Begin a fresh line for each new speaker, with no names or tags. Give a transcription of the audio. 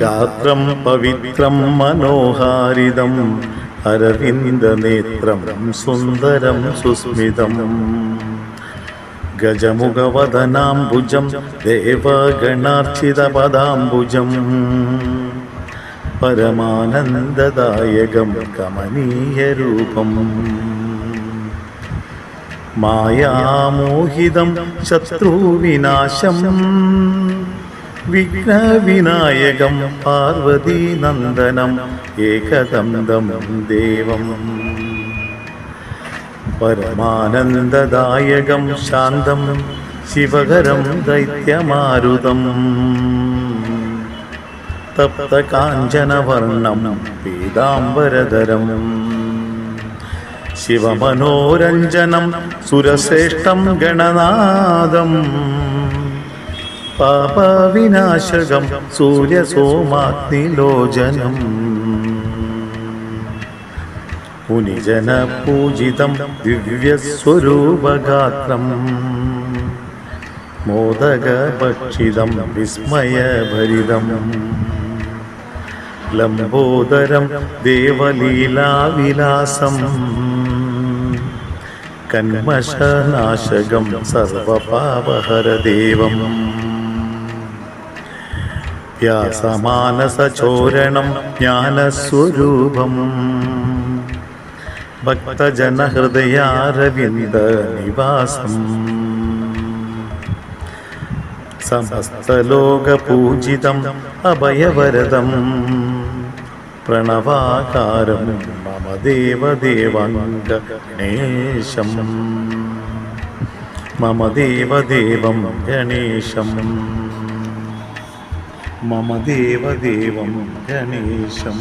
ഗാത്രം പവിത്രം മനോഹാരിതം. അരവിന്ദനേത്രം സുന്ദരം സുസ്മിതം. ഗജമുഖവദനാംബുജം ദേവഗണാർച്ചിതപദാംബുജം. പരമാനന്ദദായകം കമനീയരൂപം. മായാമോഹിതം ശത്രുവിനാശം. വിഘ്നവിനായകം പാർവതീനന്ദനം ഏകദന്തം ദേവം. പരമാനന്ദദായകം ശാന്തം ശിവകരം ദൈത്യമാരുതം. തപ്തകാഞ്ചനവർണം പീതാംബരധരം. ശിവമനോരഞ്ജനം സുരശ്രേഷ്ഠം ഗണനാദം പാപവിനാശകം സൂര്യസോമാഗ്നിലോചനം. മുനിജനപൂജിതം ദിവ്യസ്വരൂപഗാത്രം. മോദകഭക്ഷിതം വിസ്മയഭരിതം. ലംബോദരം ദേവലീലാവിലാസം. കന്മശനാശകം സർവപാപഹരദേവം. വ്യാസമാനസചോരണം ജ്ഞാനസ്വരൂപം. ഭക്തജനഹൃദയാരവിന്ദ നിവാസം സമസ്തലോകപൂജിതം അഭയവരദം. പ്രണവാകാരം മമ ദേവദേവംഗണേശം മമ ദേവദേവം ഗണേശം. മമ ദേവദേവം ഗണേശം